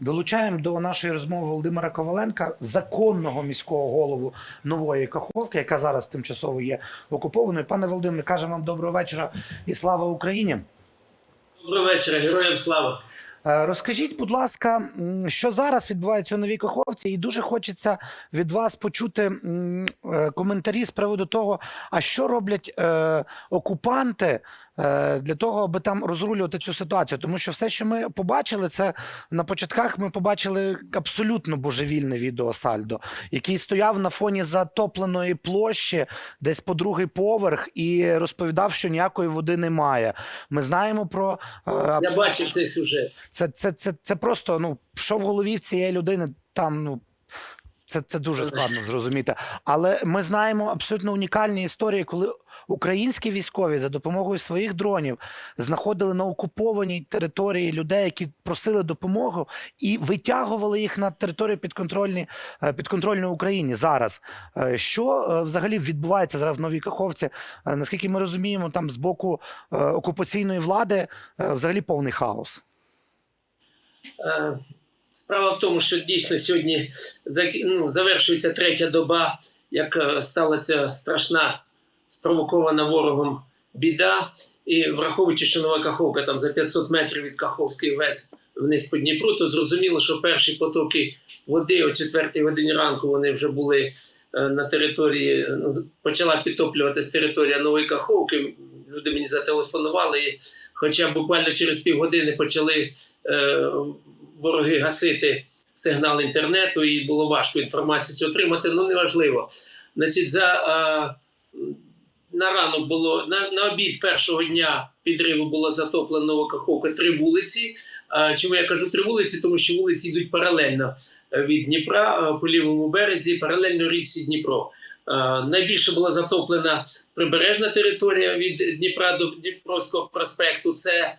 Долучаємо до нашої розмови Володимира Коваленка, законного міського голову нової Каховки, яка зараз тимчасово є окупованою. Пане Володимире, кажемо вам доброго вечора і слава Україні. Доброго вечора, героям слава. Е, Розкажіть, будь ласка, що зараз відбувається у новій Каховці, і дуже хочеться від вас почути е, коментарі з приводу того, а що роблять е, окупанти для того, аби там розрулювати цю ситуацію. Тому що все, що ми побачили, це на початках ми побачили абсолютно божевільне відео Сальдо, який стояв на фоні затопленої площі, десь по другий поверх, і розповідав, що ніякої води немає. Ми знаємо про е, Я бачив цей сюжет. це, це, це, це просто ну, що в голові в цієї людини там, ну. Це, це дуже складно зрозуміти. Але ми знаємо абсолютно унікальні історії, коли українські військові за допомогою своїх дронів знаходили на окупованій території людей, які просили допомогу, і витягували їх на територію підконтрольні, е, підконтрольної Україні зараз. Е, Що е, взагалі відбувається зараз в Новій Каховці? Е, Наскільки ми розуміємо, там з боку е, окупаційної влади е, взагалі повний хаос. Справа в тому, що дійсно сьогодні ну, завершується третя доба, як е, стала ця страшна спровокована ворогом біда. І враховуючи, що Нова Каховка там за 500 метрів від Каховської ВЕС вниз по Дніпру, то зрозуміло, що перші потоки води о 4 годині ранку вони вже були е, на території, ну, почала підтоплюватись територія Нової Каховки. Люди мені зателефонували, і хоча буквально через півгодини почали е, вороги гасити сигнал інтернету, і було важко інформацію отримати. Ну неважливо. Значить, за е, на ранок було на, на обід першого дня підриву було затоплено Новокаховка три вулиці. Е, чому я кажу три вулиці? Тому що вулиці йдуть паралельно е, від Дніпра е, по лівому березі, паралельно річці Дніпро. Найбільше була затоплена прибережна територія від Дніпра до Дніпровського проспекту. Це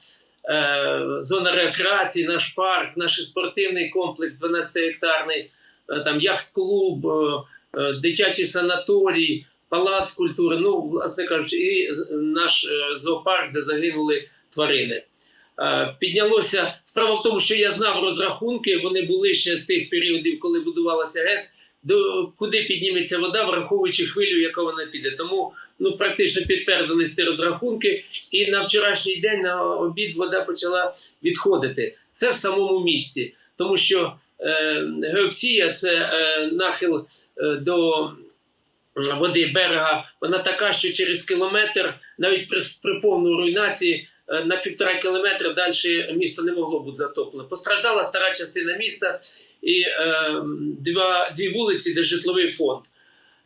зона рекреації, наш парк, наш спортивний комплекс 12-гектарний, е, там яхт-клуб, е, е, дитячий санаторій, палац культури. Ну, власне кажучи, і наш е, зоопарк, де загинули тварини. Е, Піднялося справа в тому, що я знав розрахунки. Вони були ще з тих періодів, коли будувалася ГЕС. До куди підніметься вода, враховуючи хвилю, яка вона піде. Тому ну практично підтвердились ті розрахунки. І на вчорашній день на обід вода почала відходити. Це в самому місті, тому що е, геопсія це е, нахил е, до води берега. Вона така, що через кілометр, навіть при, при повній руйнації, е, на півтора кілометра далі місто не могло бути затоплено. Постраждала стара частина міста і е, два, дві вулиці, де житловий фонд.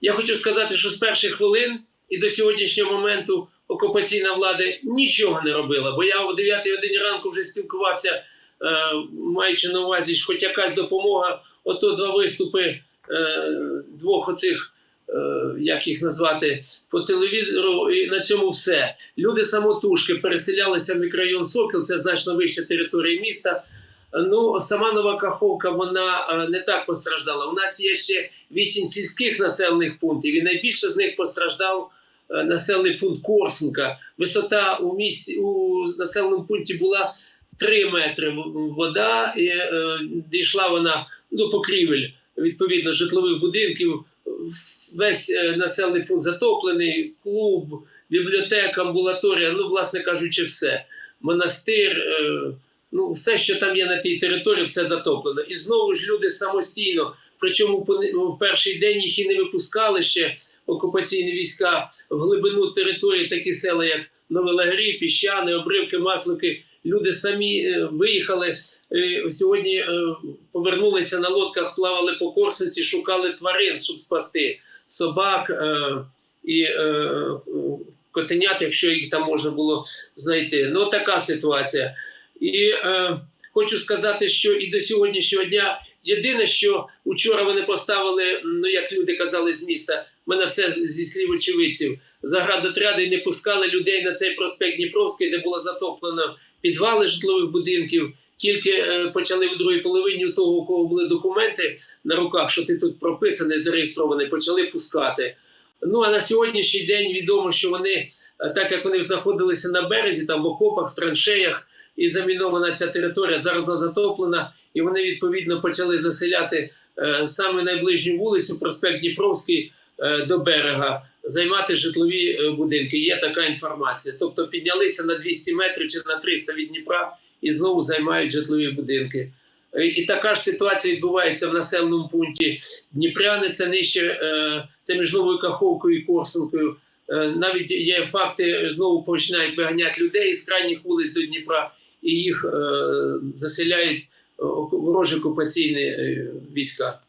Я хочу сказати, що з перших хвилин і до сьогоднішнього моменту окупаційна влада нічого не робила. Бо я о 9 годині ранку вже спілкувався, е, маючи на увазі, що хоч якась допомога, ото два виступи е, двох оцих. е, Як їх назвати по телевізору, і на цьому все. Люди самотужки переселялися в мікрорайон Сокіл, це значно вища територія міста. Ну, сама Нова Каховка вона е, не так постраждала. У нас є ще вісім сільських населених пунктів, і найбільше з них постраждав е, населений пункт Корсунка. Висота у місті у населеному пункті була 3 метри вода, і е, дійшла вона до покрівель відповідно житлових будинків. Весь е, населений пункт затоплений, клуб, бібліотека, амбулаторія, ну, власне кажучи, все. Монастир. Е, ну, все, що там є на тій території, все затоплено. І знову ж люди самостійно, причому в перший день їх і не випускали ще окупаційні війська в глибину території, такі села, як Новолагрі, Піщани, Обривки, Маслики. Люди самі е, виїхали е, сьогодні. е, повернулися на лодках, плавали по Корсунці, шукали тварин, щоб спасти собак і котенят, якщо їх там можна було знайти. Ну така ситуація. І е, хочу сказати, що і до сьогоднішнього дня єдине, що учора вони поставили, ну як люди казали з міста, мене все зі слів очевидців, заградотряди не пускали людей на цей проспект Дніпровський, де було затоплено підвали житлових будинків. Тільки е, почали в другій половині того, у кого були документи на руках, що ти тут прописаний, зареєстрований, почали пускати. Ну а на сьогоднішній день відомо, що вони, е, так як вони знаходилися на березі, там в окопах, в траншеях, і замінована ця територія, зараз вона затоплена, і вони відповідно почали заселяти е, саме найближню вулицю, проспект Дніпровський е, до берега, займати житлові е, будинки. Є така інформація. Тобто піднялися на 200 метрів чи на 300 від Дніпра і знову займають житлові будинки. І така ж ситуація відбувається в населеному пункті Дніпряни, це нижче, це між Новою Каховкою і Корсункою. Навіть є факти, знову починають виганяти людей з крайніх вулиць до Дніпра, і їх е, заселяють е, ворожі окупаційні е, війська.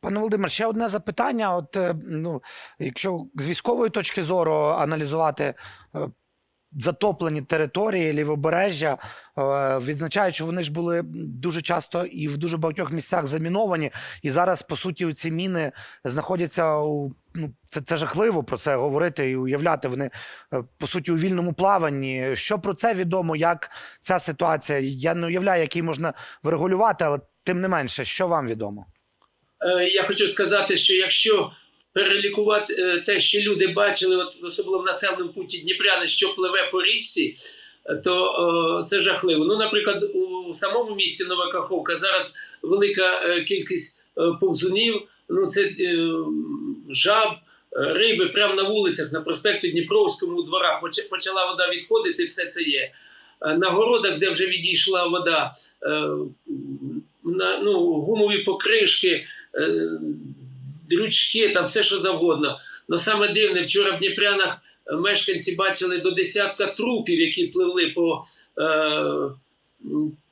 Пане Володимир, ще одне запитання. От ну, якщо з військової точки зору аналізувати затоплені території лівобережжя, е, відзначають, що вони ж були дуже часто і в дуже багатьох місцях заміновані, і зараз по суті ці міни знаходяться у ну це, це жахливо про це говорити і уявляти. Вони е, по суті у вільному плаванні. Що про це відомо? Як ця ситуація? Я не уявляю, як її можна врегулювати, але тим не менше, що вам відомо? Е, Я хочу сказати, що якщо перелікувати е, те, що люди бачили, от особливо в населеному пункті Дніпряни, що пливе по річці, то е, це жахливо. Ну, наприклад, у самому місті Нова Каховка зараз велика е, кількість повзунів, ну це жаб. Риби прямо на вулицях, на проспекті Дніпровському, у дворах почала вода відходити, все це є. На городах, де вже відійшла вода, на, ну, гумові покришки, дрючки, там все, що завгодно. Но саме дивне, вчора в Дніпрянах е, мешканці бачили до десятка трупів, які пливли по, е,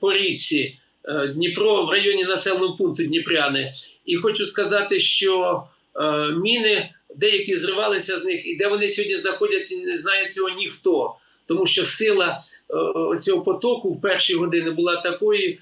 по річці е, Дніпро в районі населеного пункту Дніпряни. І хочу сказати, що е, міни деякі зривалися з них, і де вони сьогодні знаходяться, не знає цього ніхто. Тому що сила е, цього потоку в перші години була такою,